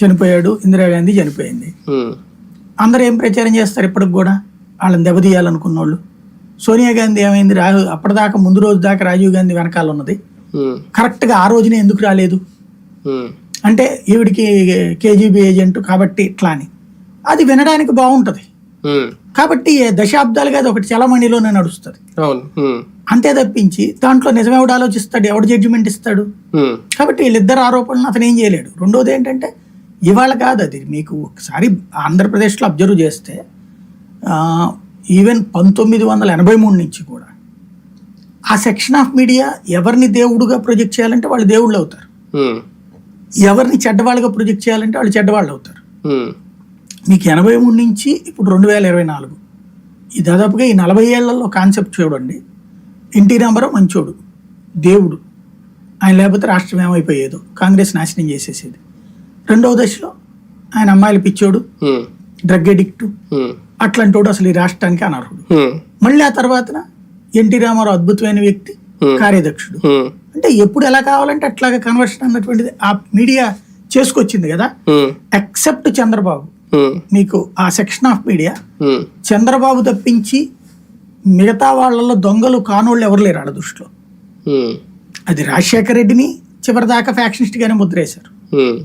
చనిపోయాడు ఇందిరాగాంధీ చనిపోయింది. అందరూ ఏం ప్రచారం చేస్తారు ఇప్పటికి కూడా? వాళ్ళని దెబ్బతీయాలనుకున్న వాళ్ళు సోనియా గాంధీ ఏమైంది? రా అప్పటిదాకా ముందు రోజు దాకా రాజీవ్ గాంధీ వెనకాల ఉన్నది. ఉమ్, కరెక్ట్గా ఆ రోజునే ఎందుకు రాలేదు? అంటే ఈవిడికి కేజీబీ ఏజెంట్ కాబట్టి ఇట్లా అని అది వినడానికి బాగుంటుంది. కాబట్టి దశాబ్దాలుగా అది ఒకటి చలమణిలోనే నడుస్తుంది. అంతే తప్పించి దాంట్లో నిజమేవాడు ఆలోచిస్తాడు? ఎవడు జడ్జిమెంట్ ఇస్తాడు? కాబట్టి వీళ్ళిద్దరు ఆరోపణలు అతను ఏం చేయలేడు. రెండోది ఏంటంటే ఇవాళ కాదు అది. మీకు ఒకసారి ఆంధ్రప్రదేశ్లో అబ్జర్వ్ చేస్తే ఈవెన్ పంతొమ్మిది వందల ఎనభై మూడు నుంచి కూడా ఆ సెక్షన్ ఆఫ్ మీడియా ఎవరిని దేవుడుగా ప్రొజెక్ట్ చేయాలంటే వాళ్ళు దేవుళ్ళు అవుతారు. ఎవరిని చెడ్డవాళ్ళుగా ప్రొజెక్ట్ చేయాలంటే వాళ్ళు చెడ్డవాళ్ళు అవుతారు. మీకు ఎనభై మూడు నుంచి ఇప్పుడు రెండు వేల ఇరవై నాలుగు. ఈ దాదాపుగా ఈ నలభై ఏళ్ళలో కాన్సెప్ట్ చూడండి. ఎన్టీ రామారావు మంచోడు. దేవుడు. ఆయన లేకపోతే రాష్ట్రం ఏమైపోయేదో. కాంగ్రెస్ నాశనం చేసేసేది. రెండవ దశలో ఆయన అమ్మాయిలు పిచ్చోడు డ్రగ్ ఎడిక్ట్. ఉమ్, అట్లాంటి వాడు అసలు ఈ రాష్ట్రానికి అనర్హుడు. మళ్ళీ ఆ తర్వాతన ఎన్టీ రామారావు అద్భుతమైన వ్యక్తి. కార్యదక్షుడు. అంటే ఎప్పుడు ఎలా కావాలంటే అట్లాగా కన్వర్షన్ అన్నటువంటిది ఆ మీడియా చేసుకొచ్చింది కదా? ఎక్సెప్ట్ చంద్రబాబు. మీకు ఆ సెక్షన్ ఆఫ్ మీడియా చంద్రబాబు తప్పించి మిగతా వాళ్ళల్లో దొంగలు కానోళ్ళు ఎవరు లేరు ఆడ దృష్టిలో. అది రాజశేఖర రెడ్డిని చివరిదాకా ఫ్యాక్షనిస్ట్గానే ముద్రేశారు. ఉమ్,